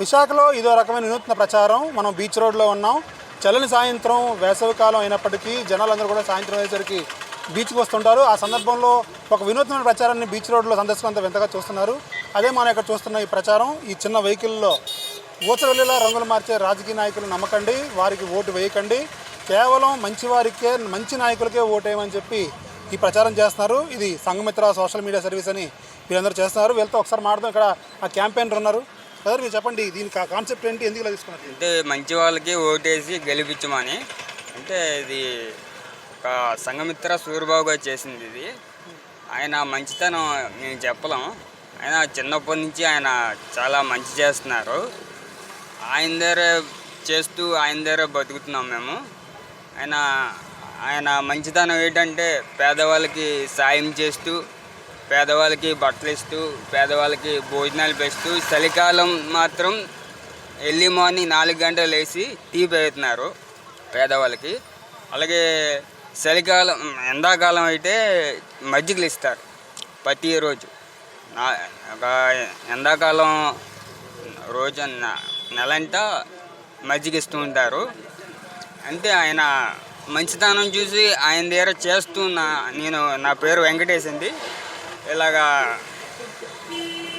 విశాఖలో ఇదో రకమైన వినూత్న ప్రచారం. మనం బీచ్ రోడ్లో ఉన్నాం. చల్లని సాయంత్రం వేసవికాలం అయినప్పటికీ జనాలందరూ కూడా సాయంత్రం అయ్యేసరికి బీచ్కి వస్తుంటారు. ఆ సందర్భంలో ఒక వినూత్నమైన ప్రచారాన్ని బీచ్ రోడ్లో సందర్శకులంతా వింతగా చూస్తున్నారు. అదే మనం ఇక్కడ చూస్తున్న ఈ ప్రచారం. ఈ చిన్న వెహికల్లో ఊచవెల్లిలా రంగులు మార్చే రాజకీయ నాయకులు నమ్మకండి. వారికి ఓటు వేయకండి. కేవలం మంచి వారికే మంచి నాయకులకే ఓటేయమని చెప్పి ఈ ప్రచారం చేస్తున్నారు. ఇది సంఘమిత్ర సోషల్ మీడియా సర్వీస్ అని వీళ్ళందరూ చేస్తున్నారు. వీళ్ళతో ఒకసారి మాట్లాడదాం. ఇక్కడ ఆ క్యాంపెయినర్ ఉన్నారు. సార్ మీరు చెప్పండి దీని కాన్సెప్ట్ ఏంటి ఎందుకు ఇలా తీసుకున్నారు? అంటే మంచి వాళ్ళకి ఓటేసి గెలిపించమని అంటే ఇది ఒక సంఘమిత్ర సూర్యబాబు గారు చేసింది ఇది. ఆయన మంచితనం మేము చెప్పలేం ఆయన చిన్నప్పటి నుంచి ఆయన చాలా మంచి చేస్తున్నారు. ఆయన దగ్గర చేస్తూ ఆయన దగ్గర బతుకుతున్నాం మేము. ఆయన ఆయన మంచితనం ఏంటంటే పేదవాళ్ళకి సాయం చేస్తూ పేదవాళ్ళకి బట్టలు ఇస్తూ పేదవాళ్ళకి భోజనాలు పెస్తూ చలికాలం మాత్రం ఎర్లీ మార్నింగ్ నాలుగు గంటలు లేచి టీ పెడుతున్నారు పేదవాళ్ళకి. అలాగే చలికాలం ఎండాకాలం అయితే మజ్జిగలు ఇస్తారు ప్రతిరోజు. నా ఒక ఎండాకాలం రోజు నెలంతా మజ్జిగ ఇస్తూ ఉంటారు. అంటే ఆయన మంచితనం చూసి ఆయన దగ్గర చేస్తున్న నేను నా పేరు వెంకటేష్ అండి. ఇలాగా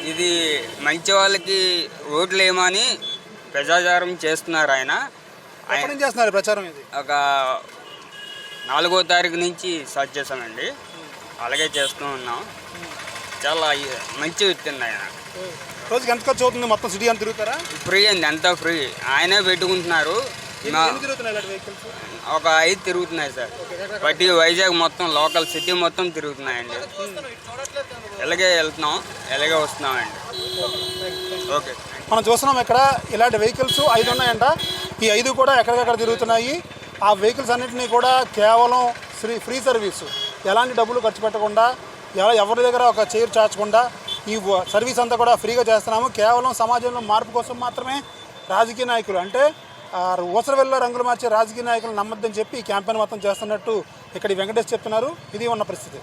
ఇది మంచి వాళ్ళకి ఓట్లు వేయమని ప్రజాచారం చేస్తున్నారు ఆయన. ఆయన చేస్తున్నారు ప్రచారం ఇది? ఒక నాలుగో తారీఖు నుంచి స్టార్ట్ చేశామండి. అలాగే చేస్తూ ఉన్నాం. చాలా మంచి వ్యక్తి ఆయన. రోజుకి ఎంత ఖర్చు అవుతుంది? మొత్తం సిటీ అంతా తిరుగుతారా? ఫ్రీ అండి అంతా ఫ్రీ. ఆయనే పెట్టుకుంటున్నారు. ఒక ఐదు తిరుగుతున్నాయి సార్. బట్టి వైజాగ్ మొత్తం లోకల్ సిటీ మొత్తం తిరుగుతున్నాయండి. ఎలాగే వెళ్తున్నాం ఎలాగే వస్తున్నామండి. ఓకే. మనం చూస్తున్నాం ఇక్కడ ఇలాంటి వెహికల్స్ ఐదు ఉన్నాయంట. ఈ ఐదు కూడా ఎక్కడికక్కడ తిరుగుతున్నాయి. ఆ వెహికల్స్ అన్నింటినీ కూడా కేవలం ఫ్రీ ఫ్రీ సర్వీసు. ఎలాంటి డబ్బులు ఖర్చు పెట్టకుండా ఎవరి దగ్గర ఒక చైర్ చాచకుండా ఈ సర్వీస్ అంతా కూడా ఫ్రీగా చేస్తున్నాము. కేవలం సమాజంలో మార్పు కోసం మాత్రమే రాజకీయ నాయకులు. అంటే ఊసరవెల్ల రంగులు మార్చే రాజకీయ నాయకులు నమ్మద్దని చెప్పి ఈ క్యాంపెయిన్ మొత్తం చేస్తున్నట్టు ఇక్కడ వెంకటేష్ చెప్తున్నారు. ఇది ఉన్న పరిస్థితి.